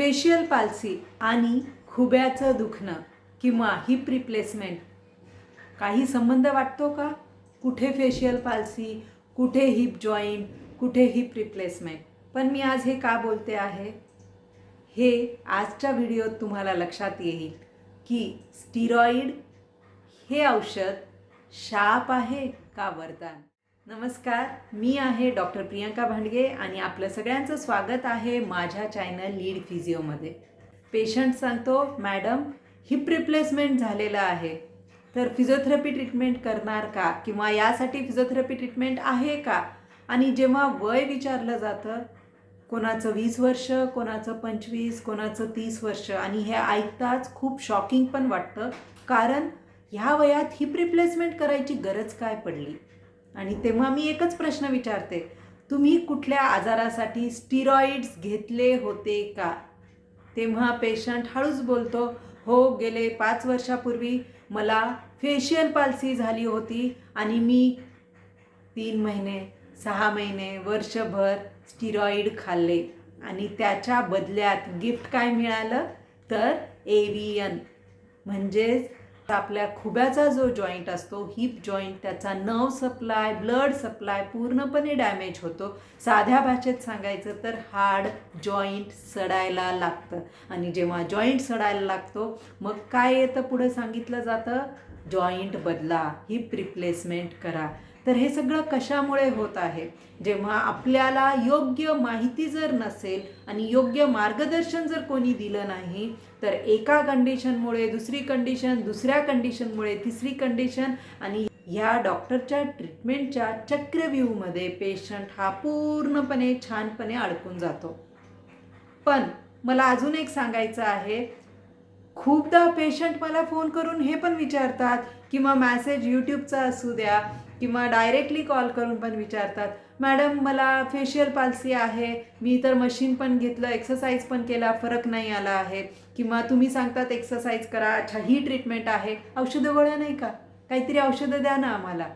Facial palsy आणि खुब्याचं दुखणं किंवा हिप रिप्लेसमेंट काही संबंध वाटतो का? कुठे फेशियल पाल्सी कुठे हिप जॉईंट कुठे हिप रिप्लेसमेंट पण मी आज हे का बोलते आहे? हे आजच्या व्हिडिओत तुम्हाला लक्षात येईल की स्टिरॉईड हे औषध शाप आहे का वरदान? नमस्कार मी आहे डॉक्टर प्रियंका भांडगे आणि आपलं सगळ्यांचं स्वागत आहे माझ्या चॅनल लीड फिजिओमध्ये. पेशंट सांगतो मॅडम हिप रिप्लेसमेंट झालेलं आहे. तर फिजिओथेरपी ट्रीटमेंट करणार का? किंवा यासाठी फिजिओथेरपी ट्रीटमेंट आहे का? आणि जेव्हा वय विचारलं जातं कोणाचं वीस वर्ष कोणाचं पंचवीस कोणाचं तीस वर्ष आणि हे ऐकताच खूप शॉकिंग पण वाटतं. कारण ह्या वयात हिप रिप्लेसमेंट करायची गरज काय पडली? आणि तेव्हा मी एकच प्रश्न विचारते तुम्ही कुठल्या आजारासाठी स्टिरॉइड्स घेतले होते का? तेव्हा पेशंट हळूच बोलतो हो गेले पाच वर्षापूर्वी मला फेशियल पाल्सी झाली होती आणि मी तीन महिने सहा महिने वर्षभर स्टिरॉईड खाल्ले आणि त्याच्या बदल्यात गिफ्ट काय मिळालं? तर एव्हियन म्हणजेच आपल्या खुब्याचा जो जॉईंट असतो हिप जॉईंट त्याचा नर्व सप्लाय ब्लड सप्लाय पूर्णपणे डॅमेज होतो. साध्या भाषेत सांगायचं तर हाड जॉईंट सडायला लागतं. आणि जेव्हा जॉईंट सडायला लागतो मग काय येतं पुढं सांगितलं जातं? जॉईंट बदला हिप रिप्लेसमेंट करा. तर हे सगळं कशामुळे होत आहे? जेव्हा आपल्याला योग्य माहिती जर नसेल आणि योग्य मार्गदर्शन जर कोणी दिलं नाही तर एका कंडिशनमुळे दुसरी कंडिशन दुसऱ्या कंडिशनमुळे तिसरी कंडिशन आणि ह्या डॉक्टरच्या ट्रीटमेंटच्या चक्रव्यूहमध्ये पेशंट हा पूर्णपणे छानपणे अडकून जातो. पण मला अजून एक सांगायचं आहे खूपदा पेशंट मला फोन करून हे पण विचारतात किंवा मॅसेज यूट्यूबचा असू द्या किंवा डायरेक्टली कॉल करून पण विचारतात मॅडम मला फेशियल पाल्सी आहे मी तर मशीन पण घेतलं एक्सरसाइज पण केला फरक नाही आला आहे किंवा तुम्ही सांगतात एक्सरसाइज करा अच्छा ही ट्रीटमेंट आहे औषधं गोळ्या नाही का? काहीतरी औषधं द्या ना आम्हाला.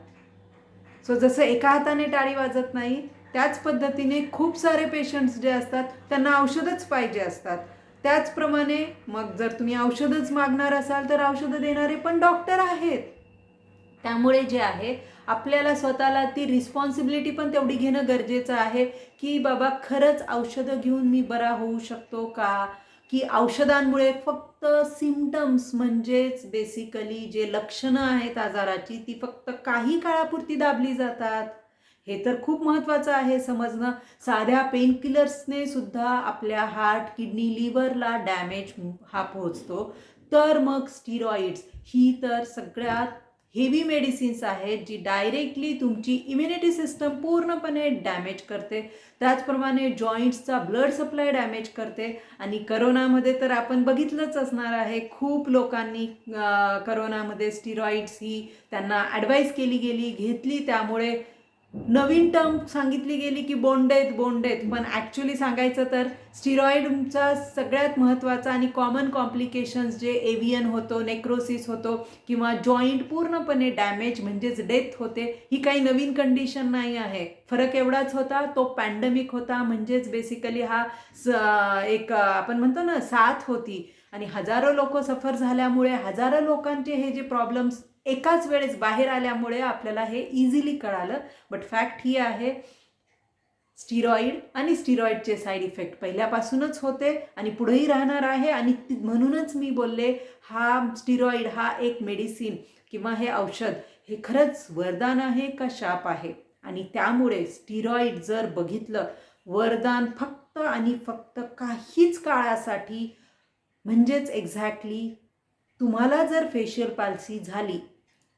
सो जसं एका हाताने टाळी वाजत नाही त्याच पद्धतीने खूप सारे पेशंट्स जे असतात त्यांना औषधच पाहिजे असतात. त्याचप्रमाणे मग जर तुम्ही औषधच मागणार असाल तर औषधं देणारे पण डॉक्टर आहेत. त्यामुळे जे आहे आपल्याला स्वतःला ती रिस्पॉन्सिबिलिटी पण तेवढी घेणं गरजेचं आहे की बाबा खरंच औषधं घेऊन मी बरा होऊ शकतो का? की औषधांमुळे फक्त सिमटम्स म्हणजेच बेसिकली जे लक्षणं आहेत आजाराची ती फक्त काही काळापुरती दाबली जातात. हे तर खूप महत्त्वाचं आहे समजणं. साध्या पेनकिलर्सने सुद्धा आपल्या हार्ट किडनी लिव्हरला डॅमेज हा पोहोचतो. तर मग स्टिरॉइड्स ही तर सगळ्यात हेवी मेडिसिन्स आहेत जी डायरेक्टली तुमची इम्युनिटी सिस्टम पूर्णपणे डॅमेज करते. त्याचप्रमाणे जॉईंट्सचा ब्लड सप्लाय डॅमेज करते. आणि करोनामध्ये तर आपण बघितलंच असणार आहे खूप लोकांनी करोनामध्ये स्टिरॉइड्स ही त्यांना ॲडवाईस केली गेली घेतली. त्यामुळे नवीन टर्म सांगितली गेली की बोंडेत बोंडेत पण ॲक्च्युली सांगायचं तर स्टिरॉइडचा सगळ्यात महत्त्वाचा आणि कॉमन कॉम्प्लिकेशन्स जे एव्हियन होतो नेक्रोसिस होतो किंवा जॉईंट पूर्णपणे डॅमेज म्हणजेच डेथ होते ही काही नवीन कंडिशन नाही आहे. फरक एवढाच होता तो पॅन्डेमिक होता. म्हणजेच बेसिकली हा स एक आपण म्हणतो ना साथ होती. आणि हजारो लोक सफर झाल्यामुळे हजारो लोकांचे हे जे प्रॉब्लेम्स एकाच वेळेस बाहेर आल्यामुळे आपल्याला हे इझिली कळालं. बट फॅक्ट ही आहे स्टिरॉईड आणि स्टिरॉईडचे साईड इफेक्ट पहिल्यापासूनच होते आणि पुढेही राहणार आहे. आणि म्हणूनच मी बोलले हा स्टिरॉईड हा एक मेडिसिन किंवा हे औषध हे खरंच वरदान आहे का शाप आहे? आणि त्यामुळे स्टिरॉईड जर बघितलं वरदान फक्त आणि फक्त काहीच काळासाठी म्हणजेच एक्झॅक्टली तुम्हाला जर फेशियल पाल्सी झाली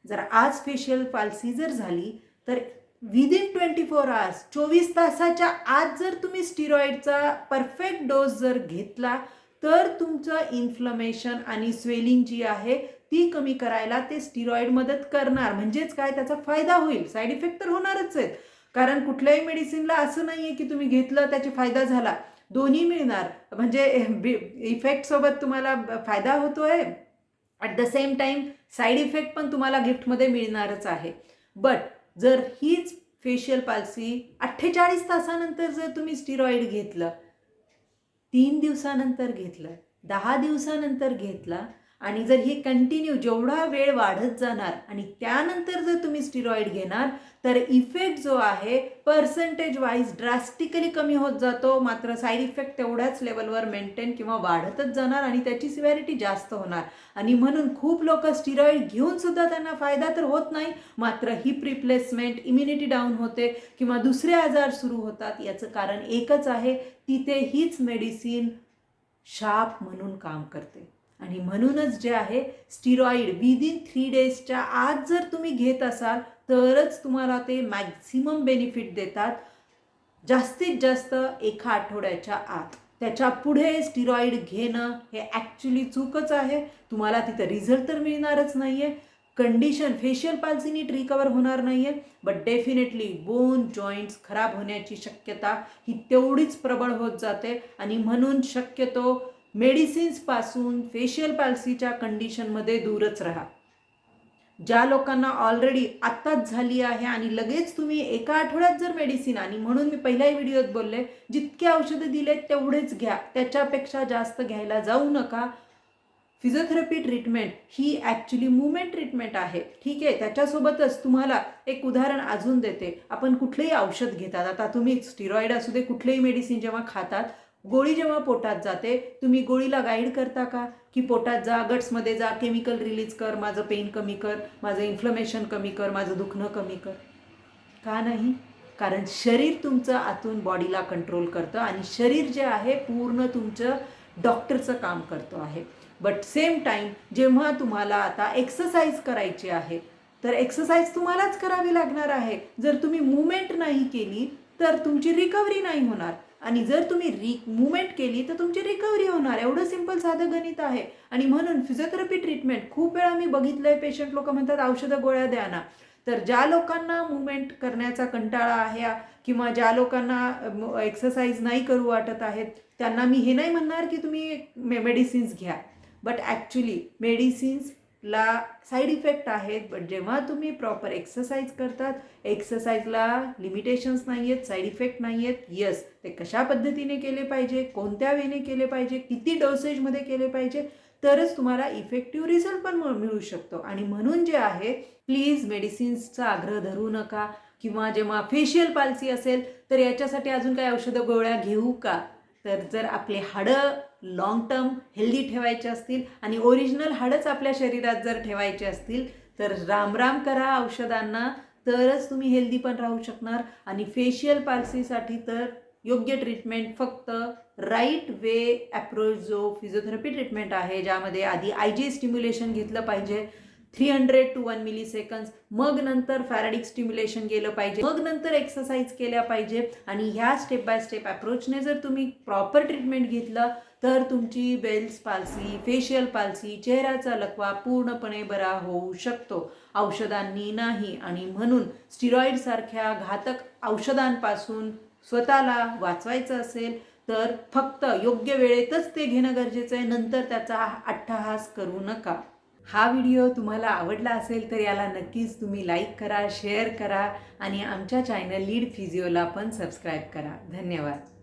जर आज फेशियल पाल्सी जर झाली तर विदिन ट्वेंटी फोर आवर्स चोवीस तासाच्या आत जर तुम्ही स्टिरॉईडचा परफेक्ट डोस जर घेतला तर तुमचं इन्फ्लमेशन आणि स्वेलिंग जी आहे ती कमी करायला ते स्टिरॉईड मदत करणार. म्हणजेच काय? त्याचा फायदा होईल. साईड इफेक्ट तर होणारच आहेत. कारण कुठल्याही मेडिसिनला असं नाही आहे की तुम्ही घेतलं त्याचे फायदा झाला. दोन्ही मिळणार. म्हणजे इफेक्टसोबत तुम्हाला फायदा होतोय. At the same time side effect पण तुम्हाला गिफ्टमध्ये मिळणारच आहे. बट जर हीच फेशियल पाल्सी अठ्ठेचाळीस तासानंतर जर तुम्ही स्टिरॉईड घेतलं तीन दिवसानंतर घेतलं दहा दिवसानंतर घेतला आणि जर हे कंटिन्यू जेवढा वेळ वाढत जाणार आणि त्यानंतर जर तुम्ही स्टिरॉइड घेणार तर इफेक्ट जो आहे पर्सेंटेज वाईज ड्रास्टिकली कमी होत जातो. मात्र साईड इफेक्ट तेवढ्याच लेवलवर मेंटेन किंवा वाढतच जाणार आणि त्याची सिव्हॅरिटी जास्त होणार. आणि म्हणून खूप लोक स्टिरॉइड घेऊन सुद्धा त्यांना फायदा तर होत नाही. मात्र हिप रिप्लेसमेंट इम्युनिटी डाऊन होते किंवा दुसरे आजार सुरू होतात. याचं कारण एकच आहे तिथे हीच मेडिसिन शाप म्हणून काम करते. आणि म्हणूनच जे आहे स्टिरॉईड विदिन थ्री डेजच्या आत जर तुम्ही घेत असाल तरच तुम्हाला ते मॅक्झिमम बेनिफिट देतात. जास्तीत जास्त एका आठवड्याच्या आत. त्याच्या पुढे स्टिरॉईड घेणं हे ॲक्च्युली चूकच आहे. तुम्हाला तिथं रिझल्ट तर मिळणारच नाही आहे कंडिशन फेशियल पाल्सी नीट रिकवर होणार नाही आहे बट डेफिनेटली बोन जॉईंट्स खराब होण्याची शक्यता ही तेवढीच प्रबळ होत जाते. आणि म्हणून शक्यतो मेडिसिन्सपासून फेशियल पॅल्सीच्या कंडिशनमध्ये दूरच राहा. ज्या लोकांना ऑलरेडी आत्ताच झाली आहे आणि लगेच तुम्ही एका आठवड्यात जर मेडिसिन आणि म्हणून मी पहिल्याही व्हिडिओत बोलले जितके औषधं दिले तेवढेच घ्या. त्याच्यापेक्षा जास्त घ्यायला जाऊ नका. फिजिओथेरपी ट्रीटमेंट ही ॲक्च्युली मुवमेंट ट्रीटमेंट आहे. ठीक आहे त्याच्यासोबतच तुम्हाला एक उदाहरण अजून देते. आपण कुठलेही औषध घेतात. आता तुम्ही स्टिरॉइड असू दे कुठलेही मेडिसिन जेव्हा खातात गोळी जेव्हा पोटात जाते तुम्ही गोळीला गाईड करता का? की पोटात जा गट्समध्ये जा केमिकल रिलीज कर माझं पेन कमी कर माझं इन्फ्लमेशन कमी कर माझं दुखणं कमी कर. का नाही? कारण शरीर तुमचं आतून बॉडीला कंट्रोल करतं आणि शरीर जे आहे पूर्ण तुमचं डॉक्टरचं काम करतो आहे. बट सेम टाईम जेव्हा तुम्हाला आता एक्सरसाइज करायची आहे तर एक्सरसाइज तुम्हालाच करावी लागणार आहे. जर तुम्ही मुवमेंट नाही केली तर तुमची रिकव्हरी नाही होणार. आणि जर तुम्ही रि मुवमेंट केली तर तुमची रिकव्हरी होणार. एवढं सिंपल साधं गणित आहे. आणि म्हणून फिजिओथेरपी ट्रीटमेंट खूप वेळा मी बघितलं आहे पेशंट लोक म्हणतात औषधं गोळ्या द्या ना. तर ज्या लोकांना मुवमेंट करण्याचा कंटाळा आहे किंवा ज्या लोकांना एक्सरसाइज नाही करू वाटत आहेत त्यांना मी हे नाही म्हणणार की तुम्ही मेडिसिन्स घ्या. बट ॲक्च्युली ला साईड इफेक्ट आहेत बट जेव्हा तुम्ही प्रॉपर एक्सरसाइज करतात एक्सरसाइजला लिमिटेशन्स नाही आहेत साईड इफेक्ट नाही आहेत यस ते कशा पद्धतीने केले पाहिजे कोणत्या वेने केले पाहिजे किती डोसेजमध्ये केले पाहिजे तरच तुम्हाला इफेक्टिव्ह रिझल्ट पण मिळू शकतो. आणि म्हणून जे आहे प्लीज मेडिसिन्सचा आग्रह धरू नका. किंवा जेव्हा फेशियल पालसी असेल तर याच्यासाठी अजून काही औषधं गोळ्या घेऊ का? तर जर आपले हाडं लॉंग टर्म हेल्दी ठेवायचे असतील आणि ओरिजिनल हाडंच आपल्या शरीरात जर ठेवायचे असतील तर रामराम करा औषधांना. तरच तुम्ही हेल्दी पण राहू शकणार आणि फेशियल पालसीसाठी तर योग्य ट्रीटमेंट फक्त राईट वे ॲप्रोच जो फिजिओथेरपी ट्रीटमेंट आहे ज्यामध्ये आधी आय जी स्टिम्युलेशन घेतलं पाहिजे. Three hundred to one millisecond मग नंतर फॅराडिक स्टिम्युलेशन गेलं पाहिजे. मग नंतर एक्सरसाइज केल्या पाहिजे. आणि ह्या स्टेप बाय स्टेप अप्रोचने जर तुम्ही प्रॉपर ट्रीटमेंट घेतलं तर तुमची बेल्स पाल्सी फेशियल पाल्सी चेहऱ्याचा लकवा पूर्णपणे बरा होऊ शकतो. औषधांनी नाही. आणि म्हणून स्टिरॉईडसारख्या घातक औषधांपासून स्वतःला वाचवायचं असेल तर फक्त योग्य वेळेतच ते घेणं गरजेचं आहे. नंतर त्याचा अट्टहास करू नका. हा व्हिडिओ तुम्हाला आवडला असेल तर याला नक्कीच तुम्ही लाईक करा शेअर करा आणि आमच्या चॅनल लीड फिजिओला पण सबस्क्राईब करा. धन्यवाद.